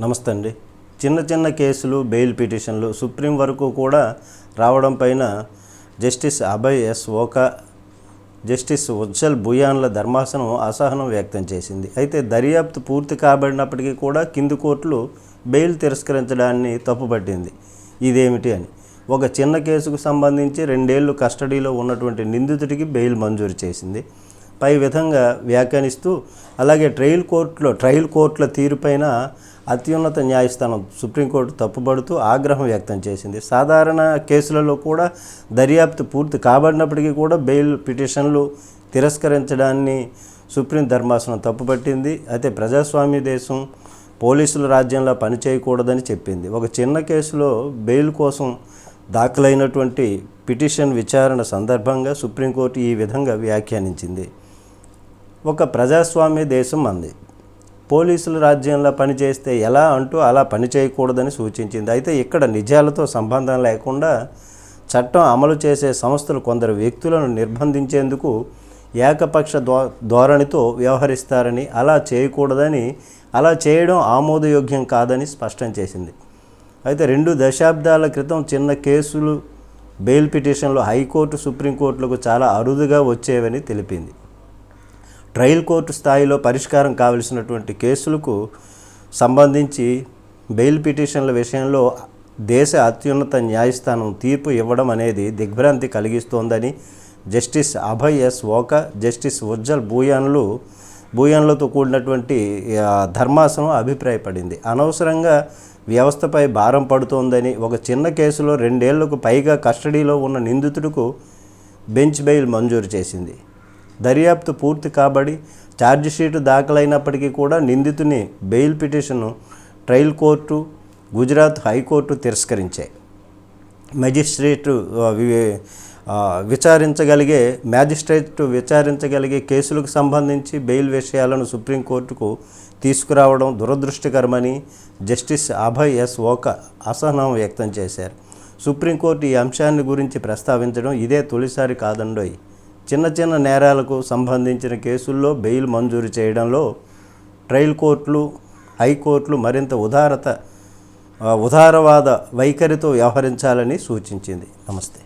నమస్తే అండి. చిన్న చిన్న కేసులు బెయిల్ పిటిషన్లు సుప్రీం వరకు కూడా రావడం పైన justice Abhay S Oka justice Ujjal భుయాన్ల ధర్మాసనం అసహనం వ్యక్తం చేసింది. అయితే దర్యాప్తు పూర్తి కాబడినప్పటికీ కూడా కింది కోర్టులు బెయిల్ తిరస్కరించడాన్ని తప్పుపట్టింది. ఇదేమిటి అని. ఒక చిన్న కేసుకు సంబంధించి రెండేళ్ళు కస్టడీలో ఉన్నటువంటి నిందితుడికి బెయిల్ మంజూరు చేసింది. పై విధంగా వ్యాఖ్యానిస్తూ అలాగే ట్రయల్ కోర్టులో ట్రయల్ కోర్టుల తీరుపైన అత్యున్నత న్యాయస్థానం సుప్రీంకోర్టు తప్పుపడుతూ ఆగ్రహం వ్యక్తం చేసింది. సాధారణ కేసులలో కూడా దర్యాప్తు పూర్తి కాబడినప్పటికీ కూడా బెయిల్ పిటిషన్లు తిరస్కరించడాన్ని సుప్రీం ధర్మాసనం తప్పుపట్టింది. అయితే ప్రజాస్వామ్య దేశం పోలీసుల రాజ్యంలో పనిచేయకూడదని చెప్పింది. ఒక చిన్న కేసులో బెయిల్ కోసం దాఖలైనటువంటి పిటిషన్ విచారణ సందర్భంగా సుప్రీంకోర్టు ఈ విధంగా వ్యాఖ్యానించింది. ఒక ప్రజాస్వామ్య దేశం అంది. పోలీసుల రాజ్యంలో పనిచేస్తే ఎలా అంటూ అలా పని చేయకూడదని సూచించింది. అయితే ఇక్కడ నిజాలతో సంబంధం లేకుండా చట్టం అమలు చేసే సంస్థలు కొందరు వ్యక్తులను నిర్బంధించేందుకు ఏకపక్ష ధో ధోరణితో వ్యవహరిస్తారని అలా చేయకూడదని అలా చేయడం ఆమోదయోగ్యం కాదని స్పష్టం చేసింది. అయితే రెండు దశాబ్దాల క్రితం చిన్న కేసులు బెయిల్ పిటిషన్లు హైకోర్టు సుప్రీంకోర్టులకు చాలా అరుదుగా వచ్చేవని తెలిపింది. ట్రయల్ కోర్టు స్థాయిలో పరిష్కారం కావలసినటువంటి కేసులకు సంబంధించి బెయిల్ పిటిషన్ల విషయంలో దేశ అత్యున్నత న్యాయస్థానం తీర్పు ఇవ్వడం అనేది దిగ్భ్రాంతి కలిగిస్తోందని justice Abhay S Oka justice Ujjal భూయాన్లు భూయాన్లతో కూడినటువంటి ధర్మాసనం అభిప్రాయపడింది. అనవసరంగా వ్యవస్థపై భారం పడుతోందని ఒక చిన్న కేసులో రెండేళ్ళకు పైగా కస్టడీలో ఉన్న నిందితుడికు బెంచ్ బెయిల్ మంజూరు చేసింది. దర్యాప్తు పూర్తి కాబడి ఛార్జిషీటు దాఖలైనప్పటికీ కూడా నిందితుని బెయిల్ పిటిషన్ను trial court Gujarat high court తిరస్కరించాయి. Magistrate విచారించగలిగే మ్యాజిస్ట్రేట్ విచారించగలిగే కేసులకు సంబంధించి బెయిల్ విషయాలను సుప్రీంకోర్టుకు తీసుకురావడం దురదృష్టకరమని జస్టిస్ అభయ్ ఎస్ ఓక అసహనం వ్యక్తం చేశారు. సుప్రీంకోర్టు ఈ అంశాన్ని గురించి ప్రస్తావించడం ఇదే తొలిసారి కాదండోయ్. చిన్న చిన్న నేరాలకు సంబంధించిన కేసుల్లో బెయిల్ మంజూరు చేయడంలో ట్రయల్ కోర్టులు హైకోర్టులు మరింత ఉదారత ఉదారవాద వైఖరితో వ్యవహరించాలని సూచించింది. నమస్తే.